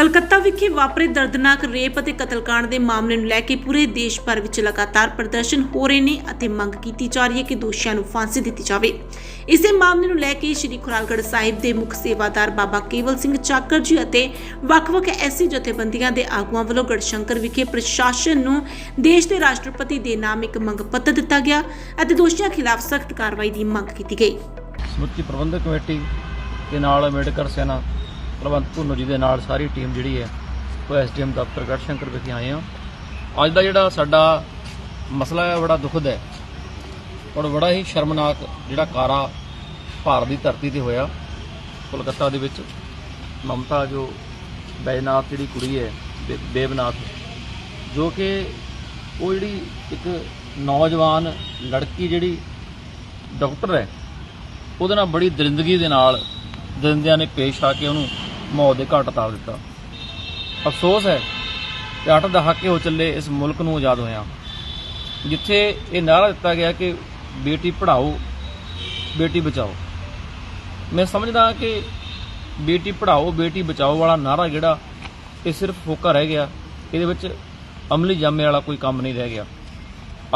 ਕਲਕੱਤਾ ਵਿਖੇ ਵਾਪਰੇ ਦਰਦਨਾਕ ਰੇਪ ਅਤੇ ਕਤਲकांड ਦੇ ਮਾਮਲੇ ਨੂੰ ਲੈ ਕੇ ਪੂਰੇ ਦੇਸ਼ ਭਰ ਵਿੱਚ ਲਗਾਤਾਰ ਪ੍ਰਦਰਸ਼ਨ ਹੋ ਰਹੇ ਨੇ ਅਤੇ ਮੰਗ ਕੀਤੀ ਜਾ ਰਹੀ ਹੈ ਕਿ ਦੋਸ਼ੀਆਂ ਨੂੰ ਫਾਂਸੀ ਦਿੱਤੀ ਜਾਵੇ। ਇਸੇ ਮਾਮਲੇ ਨੂੰ ਲੈ ਕੇ ਸ਼੍ਰੀ ਖੁਰਾਲਗੜ੍ਹ ਸਾਹਿਬ ਦੇ ਮੁੱਖ ਸੇਵਾਦਾਰ ਬਾਬਾ ਕੇਵਲ ਸਿੰਘ ਚਾਕਰ ਜੀ ਅਤੇ ਵੱਖ-ਵੱਖ ਐਸੀ ਜਥੇਬੰਦੀਆਂ ਦੇ ਆਗੂਆਂ ਵੱਲੋਂ ਗੜਸ਼ੰਕਰ ਵਿਖੇ ਪ੍ਰਸ਼ਾਸਨ ਨੂੰ ਦੇਸ਼ ਦੇ ਰਾਸ਼ਟਰਪਤੀ ਦੇ ਨਾਮ ਇੱਕ ਮੰਗ ਪੱਤਰ ਦਿੱਤਾ ਗਿਆ ਅਤੇ ਦੋਸ਼ੀਆਂ ਖਿਲਾਫ ਸਖਤ ਕਾਰਵਾਈ ਦੀ ਮੰਗ ਕੀਤੀ ਗਈ। ਸਮੁੱਚੀ ਪ੍ਰਬੰਧਕ ਕਮੇਟੀ ਦੇ ਨਾਲ ਅੰਬੇਡਕਰ ਸੈਨਾ ਪ੍ਰਬੰਧ ਭੁੰਨੋ ਜੀ ਦੇ ਨਾਲ ਸਾਰੀ ਟੀਮ ਜਿਹੜੀ ਹੈ, ਉਹ ਐਸਡੀਐਮ ਦਫ਼ਤਰ ਗੜਸ਼ੰਕਰ ਵਿਖੇ ਆਏ ਹਾਂ। ਅੱਜ ਦਾ ਜਿਹੜਾ ਸਾਡਾ ਮਸਲਾ ਹੈ ਬੜਾ ਦੁਖਦ ਹੈ ਔਰ ਬੜਾ ਹੀ ਸ਼ਰਮਨਾਕ ਜਿਹੜਾ ਕਾਰਾ ਭਾਰਤ ਦੀ ਧਰਤੀ ਤੇ ਹੋਇਆ ਕੋਲਕਾਤਾ ਦੇ ਵਿੱਚ। ਮਮਤਾ ਜੋ ਬੈਜਨਾਥ ਜਿਹੜੀ ਕੁੜੀ ਹੈ, ਬੇ- ਬੇਬਨਾਥ, ਜੋ ਕਿ ਉਹ ਜਿਹੜੀ ਇੱਕ ਨੌਜਵਾਨ ਲੜਕੀ ਜਿਹੜੀ ਡਾਕਟਰ ਹੈ, ਉਹਦੇ ਨਾਲ ਬੜੀ ਦਰਿੰਦਗੀ ਦੇ ਨਾਲ ਦਰਿੰਦਿਆਂ ਨੇ ਪੇਸ਼ ਆ ਕੇ ਉਹਨੂੰ ਮੌਤ ਦੇ ਘਾਟ ਉਤਾਰ ਦਿੱਤਾ। ਅਫਸੋਸ ਹੈ ਕਿ ਅੱਠ ਦਹਾਕੇ ਹੋ ਚੱਲੇ ਇਸ ਮੁਲਕ ਨੂੰ ਆਜ਼ਾਦ ਹੋਇਆ। ਜਿੱਥੇ ਇਹ ਨਾਰਾ ਦਿੱਤਾ ਗਿਆ ਕਿ ਬੇਟੀ ਪੜ੍ਹਾਓ, ਬੇਟੀ ਬਚਾਓ। ਮੈਂ ਸਮਝਦਾ ਕਿ ਬੇਟੀ ਪੜ੍ਹਾਓ, ਬੇਟੀ ਬਚਾਓ ਵਾਲਾ ਨਾਰਾ ਜਿਹੜਾ ਇਹ ਸਿਰਫ ਫੋਕਾ ਰਹਿ ਗਿਆ, ਇਹਦੇ ਵਿੱਚ ਅਮਲੀ ਜਾਮੇ ਵਾਲਾ ਕੋਈ ਕੰਮ ਨਹੀਂ ਰਹਿ ਗਿਆ।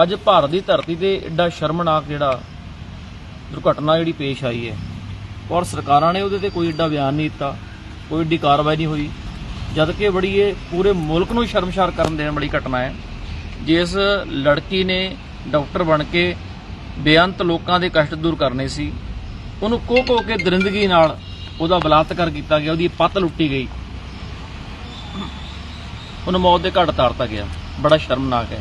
ਅੱਜ ਭਾਰਤ ਦੀ ਧਰਤੀ ਤੇ ਐਡਾ ਸ਼ਰਮਨਾਕ ਜਿਹੜਾ ਦੁਰਘਟਨਾ ਜਿਹੜੀ ਪੇਸ਼ ਆਈ ਹੈ ਔਰ ਸਰਕਾਰਾਂ ਨੇ ਉਹਦੇ ਤੇ ਕੋਈ ਐਡਾ ਬਿਆਨ ਨਹੀਂ ਦਿੱਤਾ। ਕੋਈ ਏਡੀ ਕਾਰਵਾਈ ਨਹੀਂ ਹੋਈ। ਜਦ ਕਿ ਬੜੀ ਇਹ ਪੂਰੇ ਮੁਲਕ ਨੂੰ ਸ਼ਰਮਸ਼ਾਰ ਕਰਨ ਦੇਣ ਵਾਲੀ ਘਟਨਾ ਹੈ। ਜਿਸ ਲੜਕੀ ਨੇ ਡਾਕਟਰ ਬਣ ਕੇ ਬੇਅੰਤ ਲੋਕਾਂ ਦੇ ਕਸ਼ਟ ਦੂਰ ਕਰਨੇ ਸੀ, ਉਹਨੂੰ ਕੋ ਕੋ ਕੇ ਦਰਿੰਦਗੀ ਨਾਲ ਉਹਦਾ ਬਲਾਤਕਾਰ ਕੀਤਾ ਗਿਆ, ਉਹਦੀ ਪੱਤ ਲੁੱਟੀ ਗਈ। ਉਹਨੂੰ ਮੌਤ ਦੇ ਘਾਟ ਉਤਾਰਤਾ ਗਿਆ। ਬੜਾ ਸ਼ਰਮਨਾਕ ਹੈ।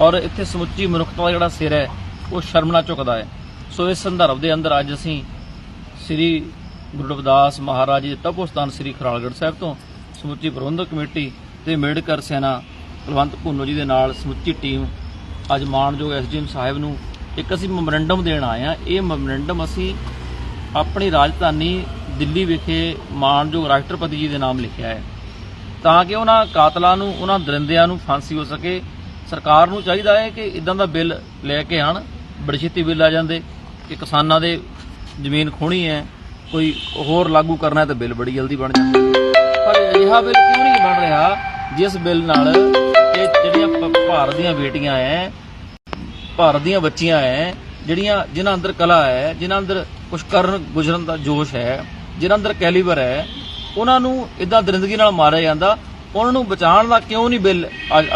ਔਰ ਇੱਥੇ ਸਮੁੱਚੀ ਮਨੁੱਖਤਾ ਦਾ ਜਿਹੜਾ ਸਿਰ ਹੈ, ਉਹ ਸ਼ਰਮ ਨਾਲ ਝੁਕਦਾ ਹੈ। ਸੋ ਇਸ ਸੰਦਰਭ ਦੇ ਅੰਦਰ ਅੱਜ ਅਸੀਂ ਸ੍ਰੀ ਗੁਰੂ ਰਵਿਦਾਸ ਮਹਾਰਾਜ ਜੀ ਦੇ ਤਪੋਸਥਾਨ ਸ੍ਰੀ ਖਰਾਲਗੜ੍ਹ ਸਾਹਿਬ ਤੋਂ ਸਮੁੱਚੀ ਪ੍ਰਬੰਧਕ ਕਮੇਟੀ ਤੇ ਮੇਡਕਰ ਸੈਨਾ ਕੁਲਵੰਤ ਭੁੰਨੋ ਜੀ ਦੇ ਨਾਲ ਸਮੁੱਚੀ ਟੀਮ ਅੱਜ ਮਾਨਯੋਗ ਐਸਡੀਐਮ ਸਾਹਿਬ ਨੂੰ ਇੱਕ ਅਸੀਂ ਮੈਮੋਰੰਡਮ ਦੇਣ ਆਏ ਆ ਇਹ ਮੈਮੋਰੰਡਮ ਅਸੀਂ ਆਪਣੀ ਰਾਜਧਾਨੀ ਦਿੱਲੀ ਵਿਖੇ ਮਾਨਯੋਗ ਰਾਸ਼ਟਰਪਤੀ ਜੀ ਦੇ ਨਾਮ ਲਿਖਿਆ ਹੈ। ਤਾਂ ਕਿ ਉਹਨਾਂ ਕਾਤਲਾਂ ਨੂੰ, ਉਹਨਾਂ ਦਰਿੰਦਿਆਂ ਨੂੰ ਫਾਂਸੀ ਹੋ ਸਕੇ, ਸਰਕਾਰ ਨੂੰ ਚਾਹੀਦਾ ਹੈ ਕਿ ਇਦਾਂ ਦਾ ਬਿੱਲ ਲੈ ਕੇ ਆਣ, ਬੜੀ ਛੇਤੀ ਬਿੱਲ ਆ ਜਾਂਦੇ, ਕਿ ਕਿਸਾਨਾਂ ਦੇ ਜ਼ਮੀਨ ਖੋਣੀ ਹੈ ਕੋਈ ਹੋਰ ਲਾਗੂ ਕਰਨਾ ਤਾਂ ਬਿੱਲ ਬੜੀ ਜਲਦੀ ਬਣ ਜਾਂਦਾ ਪਰ ਅਜਿਹਾ ਬਿੱਲ ਕਿਉਂ ਨਹੀਂ ਬਣ ਰਿਹਾ? ਜਿਸ ਬਿੱਲ ਨਾਲ ਇਹ ਜਿਹੜੀਆਂ ਭਾਰਤ ਦੀਆਂ ਬੇਟੀਆਂ ਐ ਭਾਰਤ ਦੀਆਂ ਬੱਚੀਆਂ ਐ, ਜਿਹੜੀਆਂ, ਜਿਨ੍ਹਾਂ ਅੰਦਰ ਕਲਾ ਹੈ ਜਿਨ੍ਹਾਂ ਅੰਦਰ ਕੁਝ ਕਰਨ, ਗੁਜ਼ਰਨ ਦਾ ਜੋਸ਼ ਹੈ ਜਿਨ੍ਹਾਂ ਅੰਦਰ ਕੈਲੀਬਰ ਹੈ ਉਹਨਾਂ ਨੂੰ ਇਦਾਂ ਦਰਿੰਦਗੀ ਨਾਲ ਮਾਰਿਆ ਜਾਂਦਾ। ਉਹਨਾਂ ਨੂੰ ਬਚਾਉਣ ਦਾ ਕਿਉਂ ਨਹੀਂ ਬਿੱਲ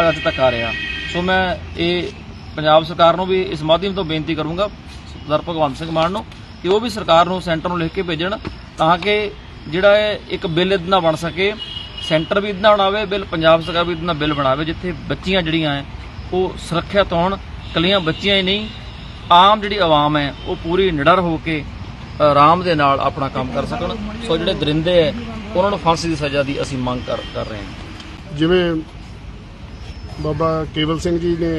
ਅੱਜ ਤੱਕ ਆ ਰਿਹਾ? ਸੋ ਮੈਂ ਇਹ ਪੰਜਾਬ ਸਰਕਾਰ ਨੂੰ ਵੀ ਇਸ ਮਾਧਿਅਮ ਤੋਂ ਬੇਨਤੀ ਕਰੂੰਗਾ। ਸਰਦਾਰ ਭਗਵੰਤ ਸਿੰਘ ਮਾਨ ਨੂੰ ਕਿ ਉਹ ਵੀ ਸਰਕਾਰ ਨੂੰ ਸੈਂਟਰ ਨੂੰ ਲਿਖ ਕੇ ਭੇਜਣ ਤਾਂ ਕਿ ਜਿਹੜਾ ਇਹ ਇੱਕ ਬਿੱਲ ਇਦਾਂ ਬਣ ਸਕੇ, ਸੈਂਟਰ ਵੀ ਇਦਾਂ ਬਣਾਵੇ ਬਿੱਲ, ਪੰਜਾਬ ਸਰਕਾਰ ਵੀ ਇਦਾਂ ਬਿੱਲ ਬਣਾਵੇ, ਜਿੱਥੇ ਬੱਚੀਆਂ ਜਿਹੜੀਆਂ ਹੈ ਉਹ ਸੁਰੱਖਿਅਤ ਹੋਣ ਕੱਲੀਆਂ ਬੱਚੀਆਂ ਹੀ ਨਹੀਂ, ਆਮ ਜਿਹੜੀ ਆਵਾਮ ਹੈ ਉਹ ਪੂਰੀ ਨਿਡਰ ਹੋ ਕੇ ਆਰਾਮ ਦੇ ਨਾਲ ਆਪਣਾ ਕੰਮ ਕਰ ਸਕਣ। ਸੋ ਜਿਹੜੇ ਦਰਿੰਦੇ ਹੈ ਉਹਨਾਂ ਨੂੰ ਫਾਂਸੀ ਦੀ ਸਜ਼ਾ ਦੀ ਅਸੀਂ ਮੰਗ ਕਰ ਕਰ ਰਹੇ ਹਾਂ। ਜਿਵੇਂ ਬਾਬਾ ਕੇਵਲ ਸਿੰਘ ਜੀ ਨੇ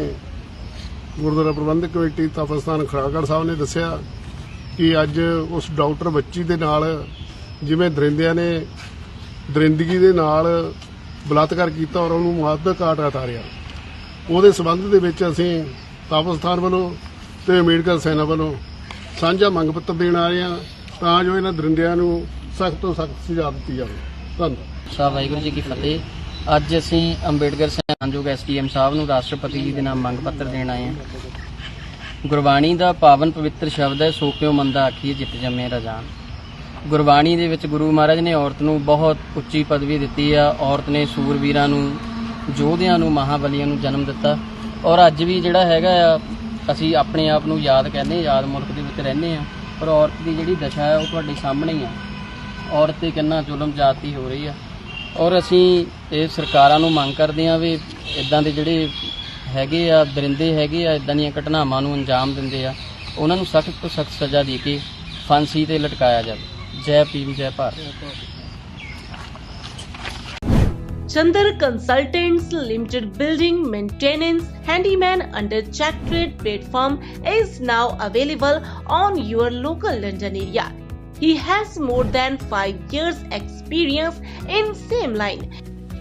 ਗੁਰਦੁਆਰਾ ਪ੍ਰਬੰਧਕ ਕਮੇਟੀ ਤਪਸਥਾਨ ਖੜਾਗੜ੍ਹ ਸਾਹਿਬ ਨੇ ਦੱਸਿਆ ਕਿ ਅੱਜ ਉਸ ਡਾਕਟਰ ਬੱਚੀ ਦੇ ਨਾਲ ਜਿਵੇਂ ਦਰਿੰਦਿਆਂ ਨੇ ਦਰਿੰਦਗੀ ਦੇ ਨਾਲ ਬਲਾਤਕਾਰ ਕੀਤਾ ਔਰ ਉਹਨੂੰ ਮੌਤ ਦਾ ਘਾਟ ਉਤਾਰਿਆ, ਉਹਦੇ ਸਬੰਧ ਦੇ ਵਿੱਚ ਅਸੀਂ ਤਪਸਥਾਨ ਵੱਲੋਂ ਤੇ ਅਮਰੀਕਨ ਸੈਨਾ ਵੱਲੋਂ ਸਾਂਝਾ ਮੰਗ ਪੱਤਰ ਦੇਣ ਆ ਰਹੇ ਹਾਂ, ਤਾਂ ਜੋ ਇਹਨਾਂ ਦਰਿੰਦਿਆਂ ਨੂੰ ਸਖਤ ਤੋਂ ਸਖਤ ਸਜ਼ਾ ਦਿੱਤੀ ਜਾਵੇ। ਧੰਨਵਾਦ। ਸਾਹਿਬ ਵਾਹਿਗੁਰੂ ਜੀ ਕੀ ਫਤਿਹ। ਅੱਜ ਅਸੀਂ ਅੰਬੇਡਕਰ ਸਹਿਣਯੋਗ ਐਸਡੀਐਮ ਸਾਹਿਬ ਨੂੰ ਰਾਸ਼ਟਰਪਤੀ ਜੀ ਦੇ ਨਾਮ ਮੰਗ ਪੱਤਰ ਦੇਣ ਆਏ ਹਾਂ। ਗੁਰਬਾਣੀ ਦਾ ਪਾਵਨ ਪਵਿੱਤਰ ਸ਼ਬਦ ਹੈ, ਸੋ ਕਿਉ ਮੰਦਾ ਆਖੀਏ ਜਿਤ ਜੰਮੇ ਰਜਾਨ। ਗੁਰਬਾਣੀ ਦੇ ਵਿੱਚ ਗੁਰੂ ਮਹਾਰਾਜ ਨੇ ਔਰਤ ਨੂੰ ਬਹੁਤ ਉੱਚੀ ਪਦਵੀ ਦਿੱਤੀ ਆ। ਔਰਤ ਨੇ ਸੂਰਵੀਰਾਂ ਨੂੰ, ਯੋਧਿਆਂ ਨੂੰ, ਮਹਾਬਲੀਆਂ ਨੂੰ ਜਨਮ ਦਿੱਤਾ। ਔਰ ਅੱਜ ਵੀ ਜਿਹੜਾ ਹੈਗਾ ਆ, ਅਸੀਂ ਆਪਣੇ ਆਪ ਨੂੰ ਯਾਦ ਕਹਿੰਦੇ ਯਾਦ ਮੁਲਕ ਦੇ ਵਿੱਚ ਰਹਿੰਦੇ ਆ। ਪਰ ਔਰਤ ਦੀ ਜਿਹੜੀ ਦਸ਼ਾ ਹੈ, ਉਹ ਤੁਹਾਡੇ ਸਾਹਮਣੇ ਹੀ ਆ। ਔਰਤ ਤੇ ਕਿੰਨਾ ਜ਼ੁਲਮ ਜਾਤੀ ਹੋ ਰਹੀ ਆ। ਔਰ ਅਸੀਂ ਇਹ ਸਰਕਾਰਾਂ ਨੂੰ ਮੰਗ ਕਰਦੇ ਆ ਵੀ ਇਦਾਂ ਦੇ ਜਿਹੜੇ ਹੈਗੇ ਆ ਦਰਿੰਦੇ ਹੈਗੇ ਆ ਇਦਾਂ ਦੀਆਂ ਘਟਨਾਵਾਂ ਨੂੰ ਅੰਜਾਮ ਦਿੰਦੇ ਆ ਉਹਨਾਂ ਨੂੰ ਸਖਤ ਤੋਂ ਸਖਤ ਸਜ਼ਾ ਦੇ ਕੇ ਫਾਂਸੀ ਤੇ ਲਟਕਾਇਆ ਜਾਵੇ ਜੈ ਭੀਮ ਜੈ Bharat Chandar Consultants Limited Building Maintenance Handyman under Check Trade platform is now available on your local London area. He has more than 5 years experience in same line.